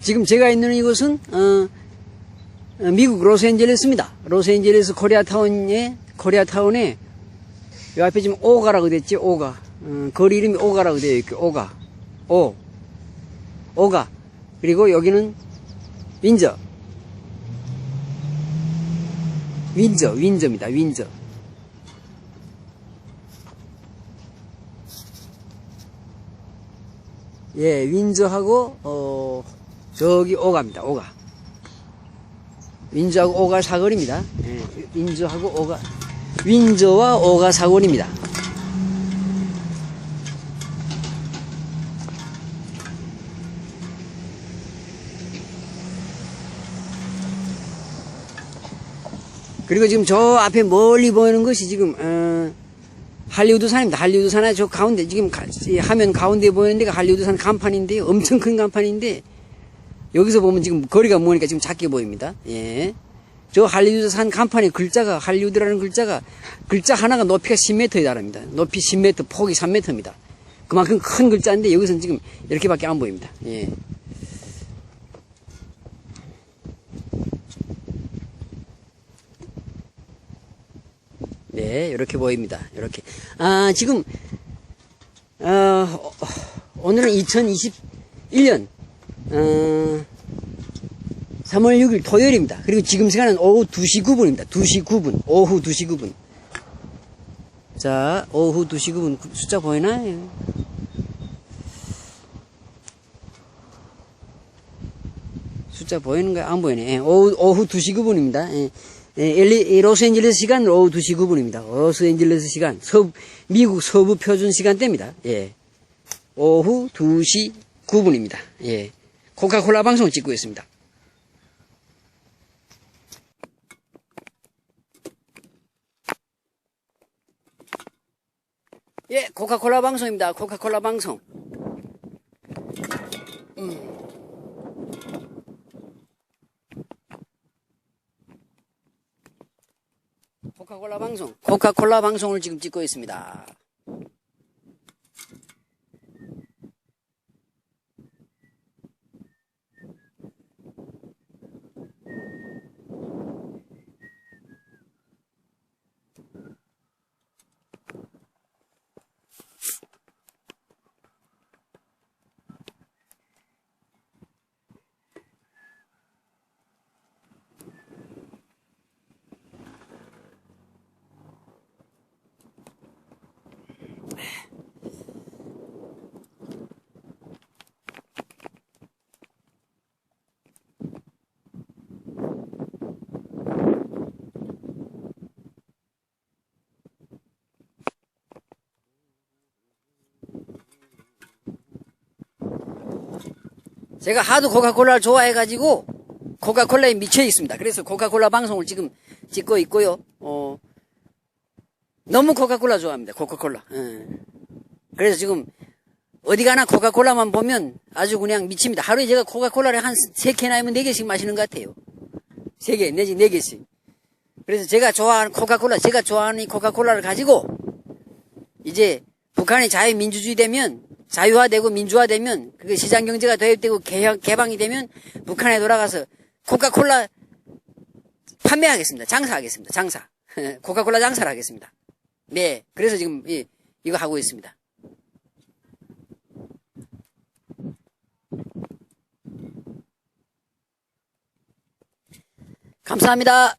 지금 제가 있는 이곳은 어, 어, 미국 로스앤젤레스입니다. 로스앤젤레스 코리아타운에 코리아타운에 이 앞에 지금 오가라고 됐지 오가. 어, 거리 이름이 오가라고 되어 있고 오가. 오. 오가. 그리고 여기는 윈저. 윈저 윈저입니다 윈저. 예 윈저하고 어 저기 오가입니다 오가 윈저하고 오가 사거리입니다 예, 윈저하고 오가 윈저와 오가 사거리입니다 그리고 지금 저 앞에 멀리 보이는 것이 지금 어, 할리우드 산입니다. 할리우드 산에 저 가운데 지금 가- 이 화면 가운데 보이는 데가 할리우드 산 간판인데요. 엄청 큰 간판인데 여기서 보면 지금 거리가 머니까 지금 작게 보입니다. 예. 저 할리우드 산 간판에 글자가 할리우드라는 글자가 글자 하나가 높이가 10m에 달합니다. 높이 10m, 폭이 3m입니다. 그만큼 큰 글자인데 여기서는 지금 이렇게밖에 안 보입니다. 예. 네, 이렇게 보입니다. 이렇게. 아, 지금, 어, 오늘은 2021년, 어, 3월 6일 토요일입니다. 그리고 지금 시간은 오후 2시 9분입니다. 2시 9분. 오후 2시 9분. 자, 오후 2시 9분. 숫자 보이나요? 숫자 보이는가요? 안 보이네. 예, 오후, 오후 2시 9분입니다. 예, 예, 로스앤젤레스 시간 오후 2시 9분입니다. 로스앤젤레스 시간, 서, 미국 서부 표준 시간대입니다. 예. 오후 2시 9분입니다. 예. 코카콜라 방송을 찍고 있습니다. 예, 코카콜라 방송입니다. 코카콜라 방송. 코카콜라 방송. 코카콜라 방송을 지금 찍고 있습니다. 제가 하도 코카콜라를 좋아해가지고 코카콜라에 미쳐 있습니다. 그래서 코카콜라 방송을 지금 찍고 있고요. 어, 너무 코카콜라 좋아합니다. 코카콜라. 예. 그래서 지금 어디 가나 코카콜라만 보면 아주 그냥 미칩니다. 하루에 제가 코카콜라를 한 세 캔 아니면 네 개씩 마시는 것 같아요. 세 개, 내지 네 개씩. 그래서 제가 좋아하는 코카콜라, 제가 좋아하는 이 코카콜라를 가지고 이제 북한이 자유민주주의 되면 자유화되고 민주화되면 그게 시장 경제가 도입되고 개혁, 개방이 되면 북한에 돌아가서 코카콜라 판매하겠습니다. 장사하겠습니다. 장사. 코카콜라 장사를 하겠습니다. 네. 그래서 지금 이, 이거 하고 있습니다. 감사합니다.